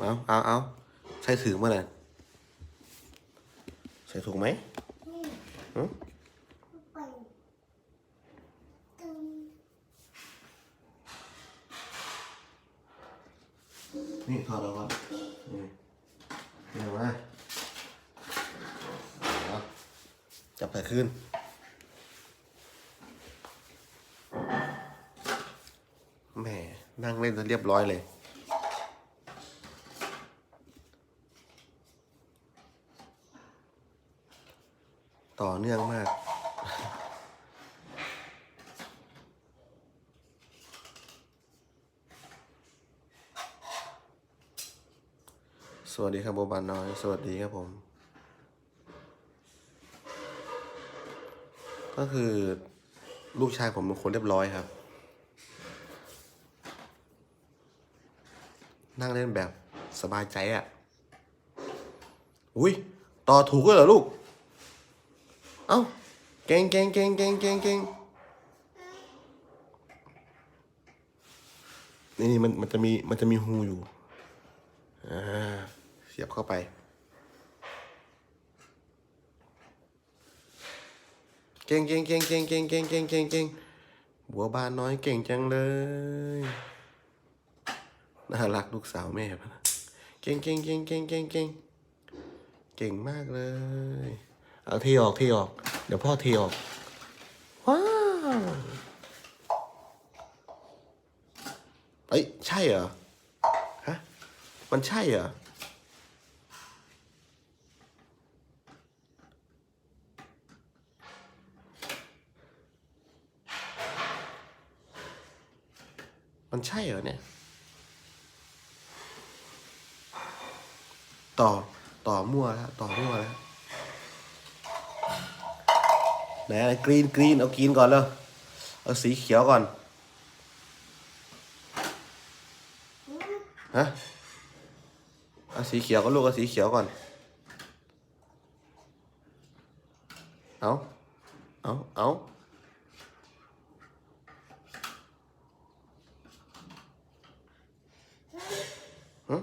เอาเอาเอาใส่ถุงมาเลยใส่ถุงไหมนี่หือไปตึงนี่ถอดออกก่อนนี่นี่เอามาเอาจับใส่ขึ้นแหมนั่งเล่นจนเรียบร้อยเลย ต่อเนื่องมาก สวัสดีครับโบบานน้อย สวัสดีครับผม ก็คือลูกชายผมเป็นคนเรียบร้อยครับ นั่งเล่นแบบสบายใจอะ่ะ อุ้ยต่อถูกเลยเหรอลูก เอ้าเก่งเก่งเก่งเก่งเก่งเก่งนี่นี่มันมันจะมีมันจะมีหูอยู่อ่าเสียบเข้าไป เก่งเก่งเก่งเก่งเก่งเก่งเก่งเก่งเก่งบัวบานน้อยเก่งจังเลยน่ารักลูกสาวแม่พนะเก่งเก่งเก่งเก่งเก่งเก่งเก่งมากเลย เอาเทออกเทออก เดี๋ยวพ่อเทออก ว้าวเอ้ยใช่เหรอ ฮะ มันใช่เหรอ มันใช่เหรอเนี่ย ต่อ ต่อมั่วแล้ว ต่อมั่วแล้ว ไหนะกรีนกรีนเอากรีนก่อนเลยเอาสีเขียวก่อนฮะเอาสีเขียวก็ลูกเอาสีเขียวก่อน เอาเอาเอาฮะ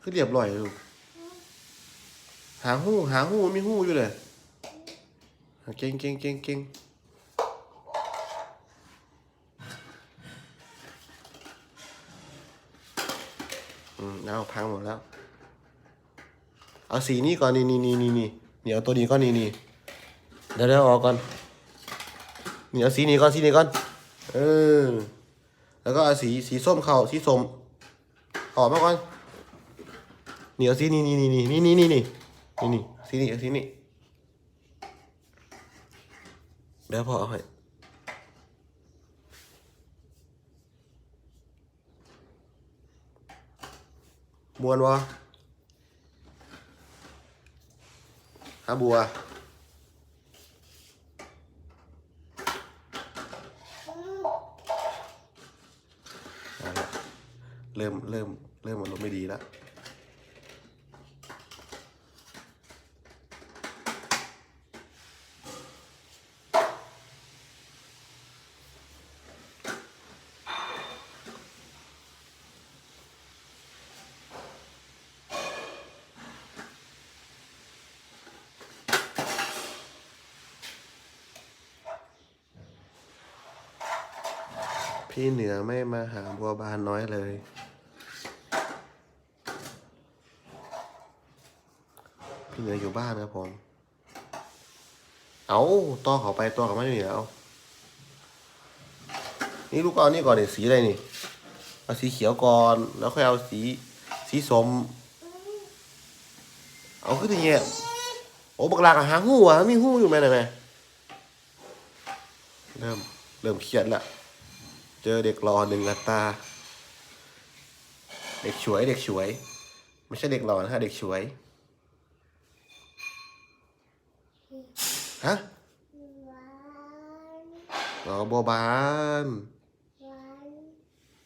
คือเรียบร้อยลูก หาหูหาหูมีหูอยู่เลยเก่งเก่งเก่งเก่งอืมเอาพังหมดแล้ว เอาสีนี้ก่อนนี่นี่นี่นี่นี่นี่เอาตัวนี้ก่อนนี่นี่เดี๋ยวเดี๋ยวออกก่อนนี่เอาสีนี้ก่อนสีนี้ก่อนเออแล้วก็เอาสีสีส้มเข้าสีส้มออกมาก่อนนี่เอาสีนี่นี่นี่นี่นี่นี่นี่ นี่นี่สีนี้เอาสีนี้เดี๋ยวพอเอาให้มวนวะฮะบัวเอาละเริ่มเริ่มเริ่มอารมณ์ไม่ดีแล้ว พี่เหนือไม่มาหาบัวบานน้อยเลย พี่เหนืออยู่บ้านครับผม เอาต่อเขาไปต่อเขาไม่เหนือเอานี่ลูกเอานี่ก่อนเนี่ยสีอะไรนี่ เอาสีเขียวก่อน แล้วค่อยเอาสีสีสม เอาขึ้นอย่างเงี้ยโอ้บักลากอะหาหูอะมีหูอยู่ไหมไหนไหมเริ่ม เริ่มเครียดละ เจอเด็กรอหนึ่งอัตรา เด็กฉวย เด็กฉวย ไม่ใช่เด็กรอนะฮะเด็กฉวย ฮะหวานอ๋อบัวบานหวาน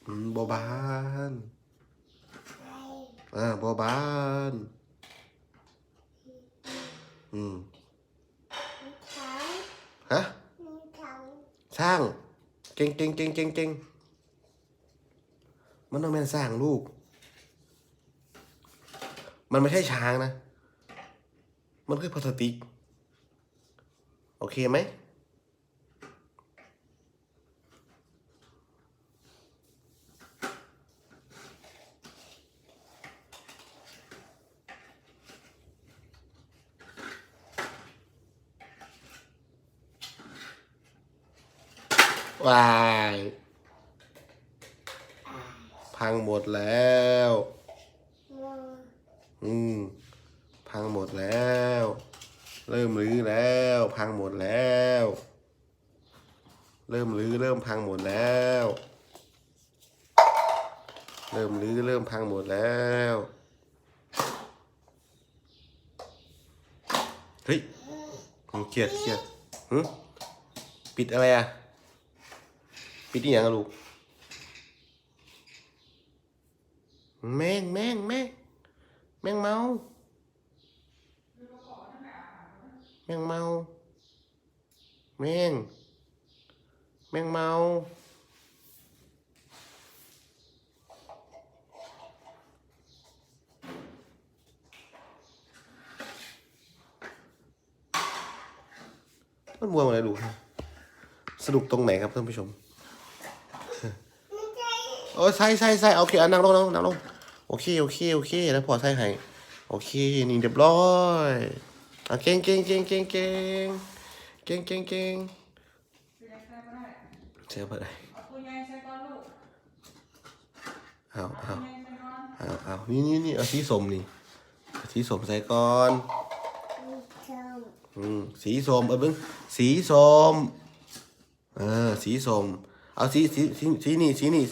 อืมบัวบานอ่าบัวบานอืมฮะช่าง เก่งเก่งเก่งเก่งเก่งมันต้องเป็นสร้างลูก มันไม่ใช่ช้างนะ มันคือพลาสติก โอเคไหม วาย พังหมดแล้ว อืม พังหมดแล้ว เริ่มรื้อแล้ว พังหมดแล้ว เริ่มรื้อเริ่มพังหมดแล้ว เริ่มรื้อเริ่มพังหมดแล้วเฮ้ยเครียดเครียดปิดอะไรอะ ปิดที่ยังลูก แม่งแม่งแม่งแม่งเมา แม่งเมา แม่ง แม่งเมา มันมัวอะไรลูกสนุกตรงไหนครับท่านผู้ชม โอ้ใส่ใส่ใส่โอเคอะนั่งลงนั่งลงนั่งลงโอเคโอเคโอเค แล้วพอใส่ให้โอเคนี่เรียบร้อยอะเก่งเก่งเก่งเก่งเก่งเก่งเก่งเก่งเชื่อไปเลยเอาตัวใหญ่ใส่ก้อนลูกเอาเอาตัวใหญ่ใส่ก้อนเอาเอานี่นี่นี่เอาสีสมนี่เอาสีสมใส่ก่อนมีชมอืมสีสมเออเบิ้งสีสมเออสีสมเอาสีสีสีสีนี่สีนี่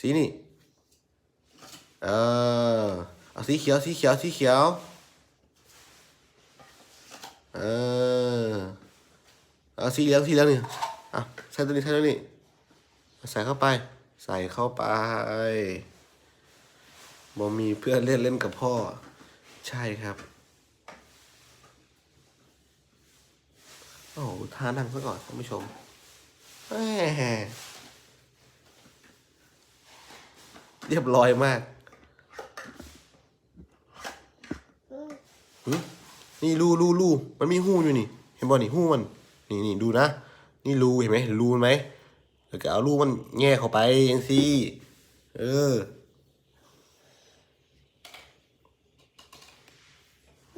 สีนี่เออเอาสีเขียวสีเขียวสีเขียวเออเอาสีเหลืองสีเหลืองนี่อะใส่ตัวนี้ใส่ตัวนี้ใส่เข้าไป ใส่เข้าไปบ่มีเพื่อนเล่นเล่นกับพ่อ ใช่ครับโอ้โหท่านั่งซะก่อนท่านผู้ชมแหม เรียบร้อยมากอืมหึนี่รูรูรูมันมีหูอยู่นี่ เห็นบ่นี่หูมัน นี่นี่ดูนะ นี่รูเห็นไหมเห็นรูมันไหมแล้วก็เอารูมันแง่เข้าไปยังซี่ เออ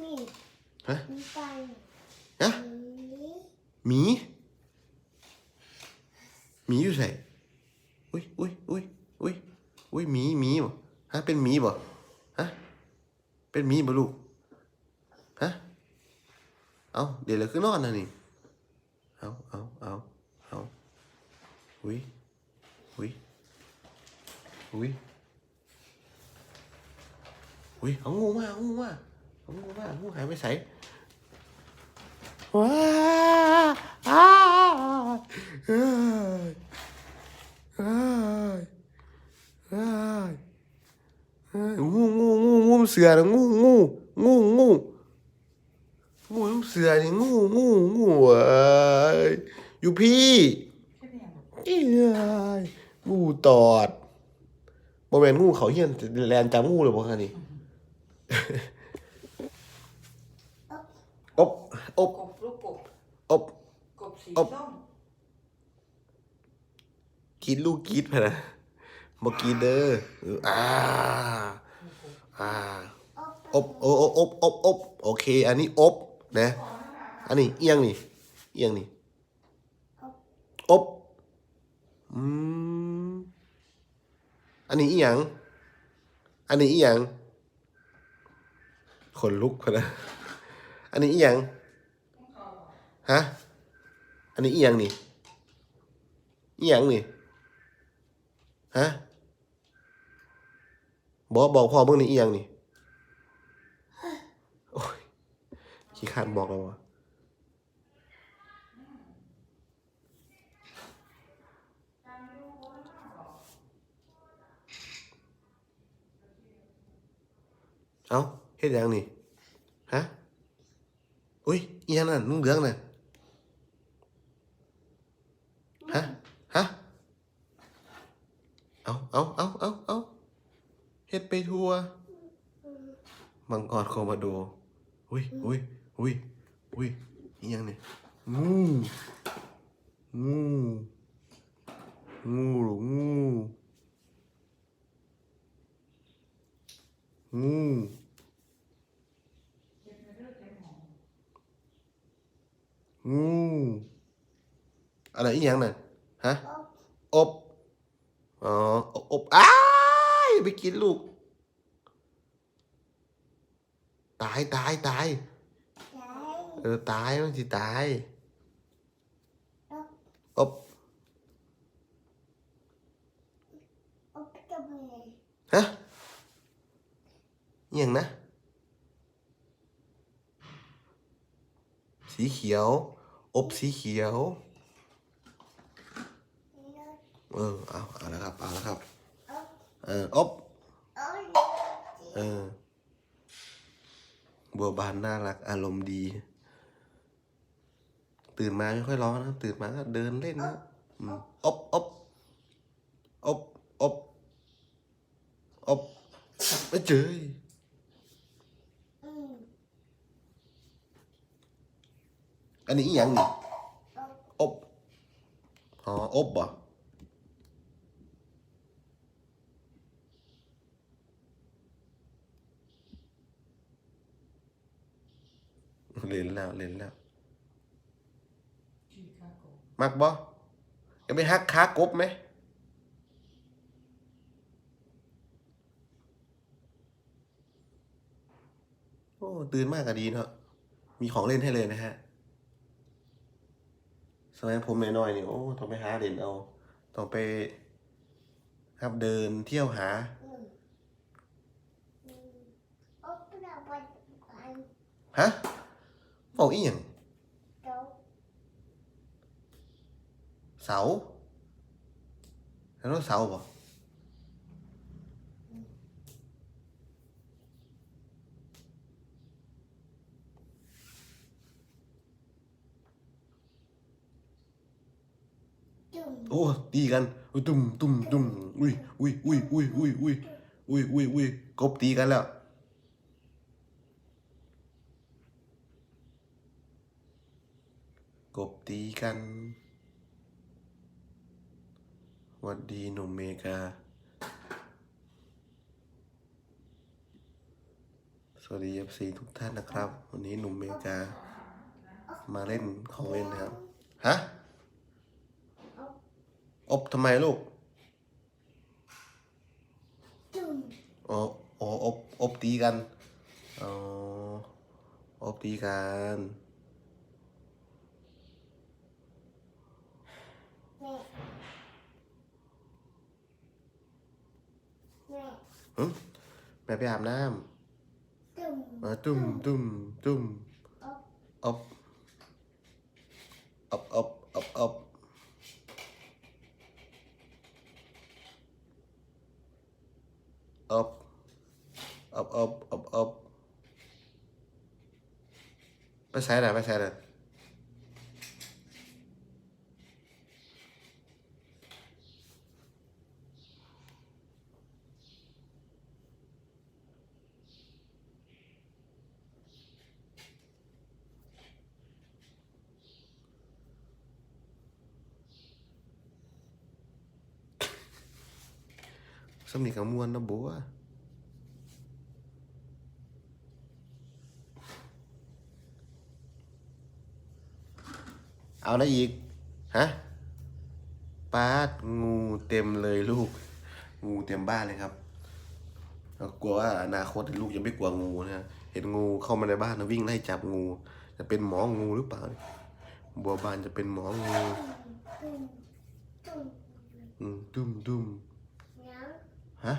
นี่ฮะมีไปฮะมีหมีหมีอยู่ไหนอุ้ยอุ้ยอุ้ยอุ้ย อุ้ยหมีหมีบ่ฮะเป็นหมีบ่ฮะเป็นหมีบ่ลูกฮะเอาเดี๋ยวเราขึ้นนอนนะนี่เอาเอาเอาเอาอุ้ยอุ้ยอุ้ยอุ้ยเอางูมาเอางูมาเอางูมางูหายไปใส่ว้าอ้าอ้ยเอ้ยเอ้ยเอ้ย งูงูงูงูเสือนะงูงูงูงูงูน้ำเสือนี่งูงูงูเอ้ยอยู่พี่แค่เพียงลูกเอ้ยงูตอดบ่แม่นงูเขาเฮียนแลนจำงูเลยบ่คะนี่อบอบกบลูกกบอบกบสีอบส้มกินลูกกิดพะนะ บ่กินเด้ออออ่าอ่าอบอโอบอบอบโอเค อันนี้อบนะ อันนี้เอียงนี่เอียงนี่อบอืมอันนี้อีหยังอันนี้อีหยังขนลุกพะนะอันนี้อีหยังฮะอันนี้อีหยังนี่อีหยังนี่ฮะ บอกบอกพ่อเบิ่งนี่อียังนี่โอ้ยขี้ขาดบอกแล้ววะเอ้าเฮ็ดยังนี่ฮะอุ้ยอียังนั่นนุ่งเหลืองน่ะฮะฮะเอาเอาเอาเอาเอา เฮ็ดไปทั่วมังกรโคมาโดอุ้ยอุ้ยอุ้ยอุ้ยนี่ยังเนี่ยงูงูงูหรืองูงูเก็บไปเรื่อยเก็บหอมงูอะไรอีกอย่างน่ะฮะอบอบอ๋ออบอบอ้าย ไปกินลูก ตายตายตายใจเออตายมันสิตายอบอบอบจะเป็นฮะอหย่างนะ สีเขียว อบสีเขียวเลือดเออ เอา เอาแล้วครับ เอาแล้วครับอบ เอออบบเออบัวบานน่ารัก อารมณ์ดี ตื่นมาไม่ค่อยร้องนะตื่นมาก็เดินเล่นนะอืมอบอบอบอบอบไม่เจออืมอันนี้อีหยังนี่อบอบอ๋ออบบ่ เล่นแล้วเล่นแล้วชีคาโกมักบ่จะไปฮักขากบไหมโอ้ตื่นมากก็ดีเนาะมีของเล่นให้เลยนะฮะสมัยผมน้อยๆนี่โอ้ต้องไปหาเล่นเอาต้องไป ครับเดินเที่ยวหาอืมอืมอบเราไปกันฮะ Oh Ian. Sáu. Nó nói sáu không? Ủa, đi gan. Ui tùm tùm tùm. Ui, ui, ui, ui, ui, ui. Ui, ui, ui, cốp tí gan nào. ตีกันวัดดีหนุ่มเมกา สวัสดีเอฟซีทุกท่านนะครับ วันนี้หนุ่มเมกา มาเล่นของเล่นนะครับ ฮะ อบทำไมลูกอ๋ออบอบตีกัน อ๋อ อบตีกัน แม่หึแม่ไปอาบน้จุ่มำมาตุ้มตุ้มตุ้มอบอบอบอบอบอบอบอบอบอบอบไปใส่ไหนไปใส่ไหน สำนีกับมวนนะบัวเอานะอีก ฮะปาดงูเต็มเลยลูก งูเต็มบ้านเลยครับเรากลัวว่าอนาคตลูกจะไม่กลัวงูนะฮะเห็นงูเข้ามาในบ้านนะวิ่งไล่จับงู จะเป็นหมองูหรือเปล่า บัวบานจะเป็นหมองูจุ่มจุ่มอืมดุ้มดุ้มน้ ฮะ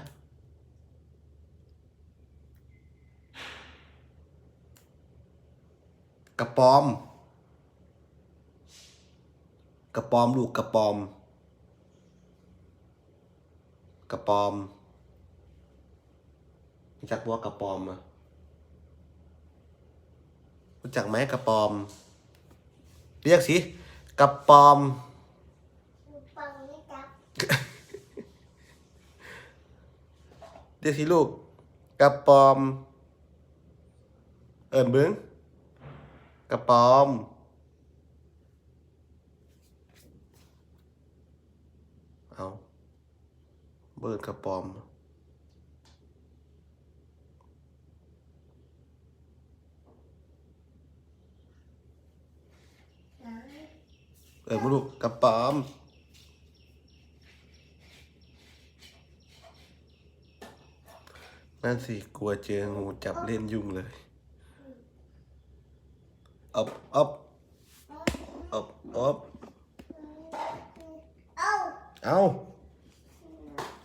กระปอม กระปอมลูกกระปอม กระปอมรู้จักบัวกระปอมอะรู้จักไหมกระปอม เรียกสิกระปอม ปังไม่จับ เรียกสิลูกกระปอม เอิญเบิ้งกระปอมเอาเบิร์ดกระปอมเอิญมาลูกกระปอม นั่นสิ กลัวเจองูจับเล่นยุ่งเลยอบอบอบอบเอ้าเอา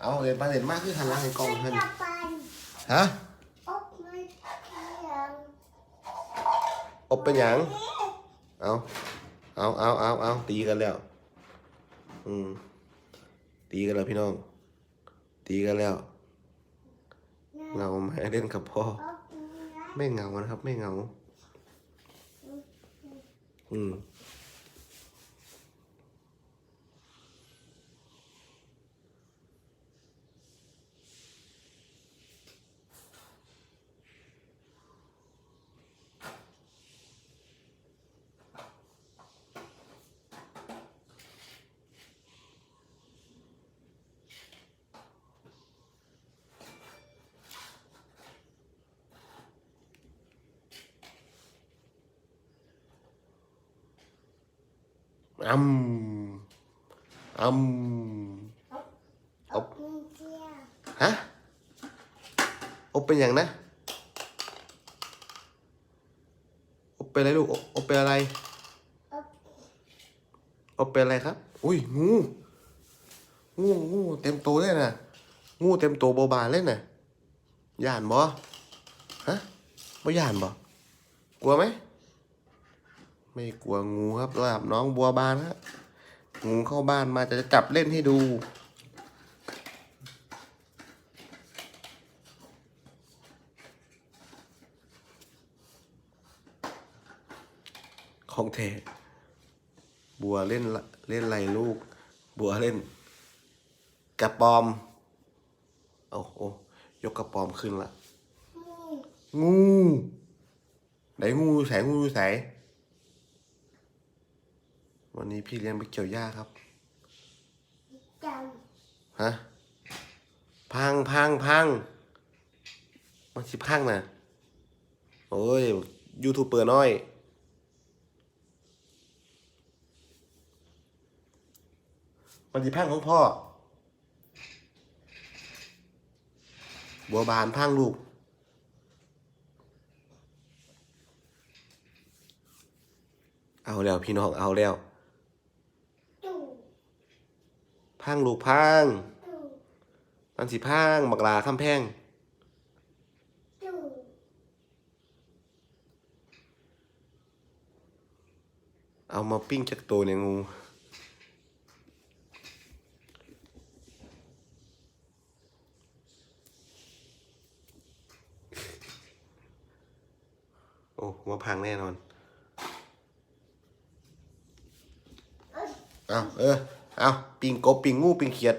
เอาเห็นปลาเห็นมากคือหันหลังให้กล้องไม่เพิ่นกลับไปฮะอบไม่เที่ยงอบเป็นหยังเอาเอาเอาเอาเอาตีกันแล้ว อืมตีกันแล้วพี่น้อง ตีกันแล้ว เงาไหมเล่นกับพ่อ ไม่เหงานะครับ ไม่เหงา อืม อืมอืมอบฮะอบเป็นอย่างนะอบเป็นอะไรลูกอบอบเป็นอะไรอบอบเป็นอะไรครับ อุ้ยงูงูงูเต็มตัวเลยนะงูเต็มตัวโบบานเลยนะย่านบ่ฮะบ่ย่านบ่กลัวไหม ไม่กลัวงูครับระดับน้องบัวบานครับงูเข้าบ้านมาจะจับเล่นให้ดู ของเทบัวเล่นเล่นไรลูก บัวเล่นกระปอมโอ้โหยกกระปอมขึ้นละงูงูไหนงูอยู่แสงงูอยู่แส วันนี้พี่เลี้ยงไปเกี่ยวหญ้าครับจังฮะพังพังพังมันสิพังนะโอ้ยยูทูบเบอร์น้อยมันสิพังของพ่อ บัวบานพังลูกเอาแล้วพี่น้องเอาแล้ว ตู่ พังลูกพังตันสิพังบักลาข้ามแพงเอามาปิ้งจากตัวเนี่ยงูโอ้หัวพังแน่นอนเอาเออ เอาปิงกบปิงงูปิงเขียด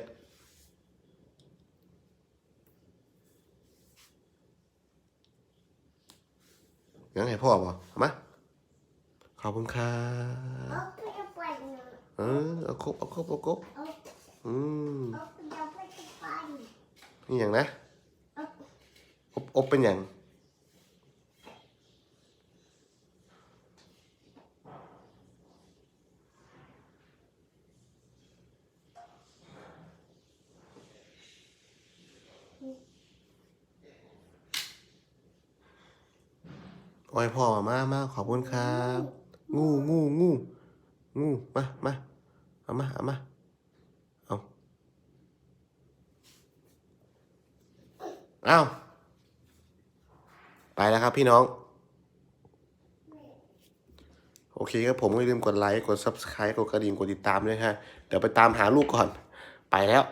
ยังไงพ่อบ่เอามาขอบคุณครัอบบไปจะไปนะเออเอาครบเอาครบเอาครบอบอืมอบจะไปจะไปนี่อย่างนะ อบอบอบเป็นอย่าง อ้ยพ่อมามาขอบคุณครับ งูงูงูงูมามาเอามาเอามาเอาเอาไปแล้วครับพี่น้อง โอเคครับผมก็อย่าลืมกดไลค์ กด subscribe กดกระดิ่งกดติดตามด้วยฮะเดี๋ยวไปตามหาลูกก่อน ไปแล้ว